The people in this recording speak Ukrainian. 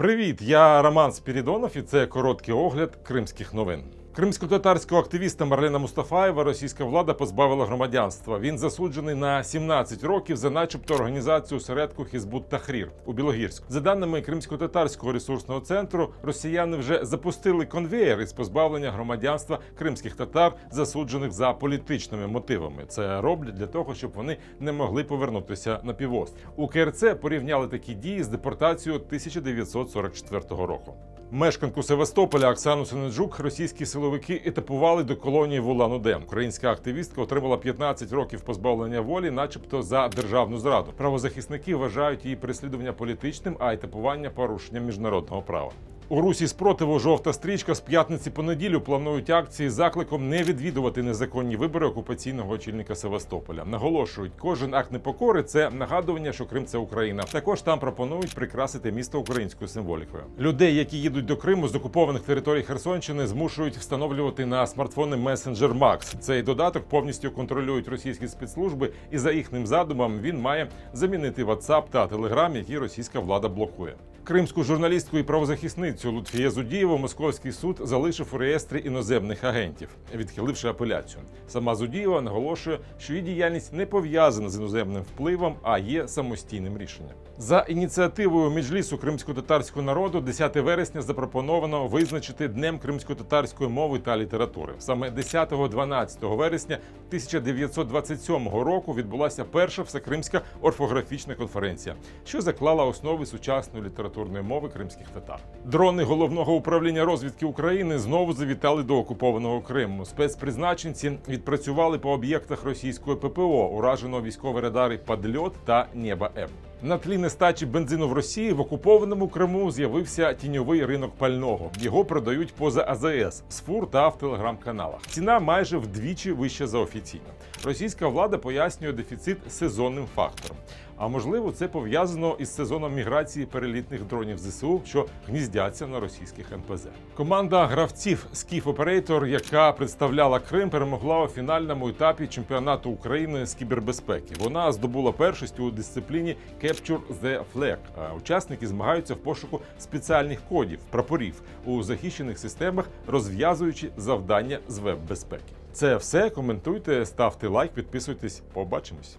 Привіт, я Роман Спірідонов і це короткий огляд кримських новин. Кримсько-татарського активіста Марлена Мустафаєва російська влада позбавила громадянства. Він засуджений на 17 років за, начебто, організацію осередку Хізбут Тахрір у Білогірську. За даними Кримсько-татарського ресурсного центру, росіяни вже запустили конвеєр із позбавлення громадянства кримських татар, засуджених за політичними мотивами. Це роблять для того, щоб вони не могли повернутися на півострів. У КРЦ порівняли такі дії з депортацією 1944 року. Мешканку Севастополя Оксану Сенеджук російські силовики етапували до колонії в Улан-Удэ. Українська активістка отримала 15 років позбавлення волі, начебто за державну зраду. Правозахисники вважають її переслідування політичним, а етапування порушенням міжнародного права. У русі спротиву жовта стрічка з п'ятниці по неділю планують акції з закликом не відвідувати незаконні вибори окупаційного очільника Севастополя. Наголошують, кожен акт непокори це нагадування, що Крим це Україна. Також там пропонують прикрасити місто українською символікою. Людей, які їдуть до Криму з окупованих територій Херсонщини, змушують встановлювати на смартфони месенджер Max. Цей додаток повністю контролюють російські спецслужби, і за їхнім задумом він має замінити WhatsApp та Telegram, які російська влада блокує. Кримську журналістку і правозахисницю Лутфія Зудієву московський суд залишив у реєстрі іноземних агентів, відхиливши апеляцію. Сама Зудієва наголошує, що її діяльність не пов'язана з іноземним впливом, а є самостійним рішенням. За ініціативою Меджлісу кримсько-татарського народу 10 вересня запропоновано визначити днем кримсько-татарської мови та літератури. Саме 10-12 вересня 1927 року відбулася перша всекримська орфографічна конференція, що заклала основи сучасної літературної мови кримських татар. Дрони головного управління розвідки України знову завітали до окупованого Криму. Спецпризначенці відпрацювали по об'єктах російської ППО, уражено військові радари «Падльот» та Нєба М. На тлі нестачі бензину в Росії в окупованому Криму з'явився тіньовий ринок пального. Його продають поза АЗС з фур та в телеграм-каналах. Ціна майже вдвічі вища за офіційну. Російська влада пояснює дефіцит сезонним фактором. А можливо, це пов'язано із сезоном міграції перелітних дронів ЗСУ, що гніздяться на російських МПЗ. Команда гравців Скіф Оперейтор, яка представляла Крим, перемогла у фінальному етапі чемпіонату України з кібербезпеки. Вона здобула першість у дисципліні Capture the Flag. Учасники змагаються в пошуку спеціальних кодів, прапорів у захищених системах, розв'язуючи завдання з веб-безпеки. Це все. Коментуйте, ставте лайк, підписуйтесь. Побачимось.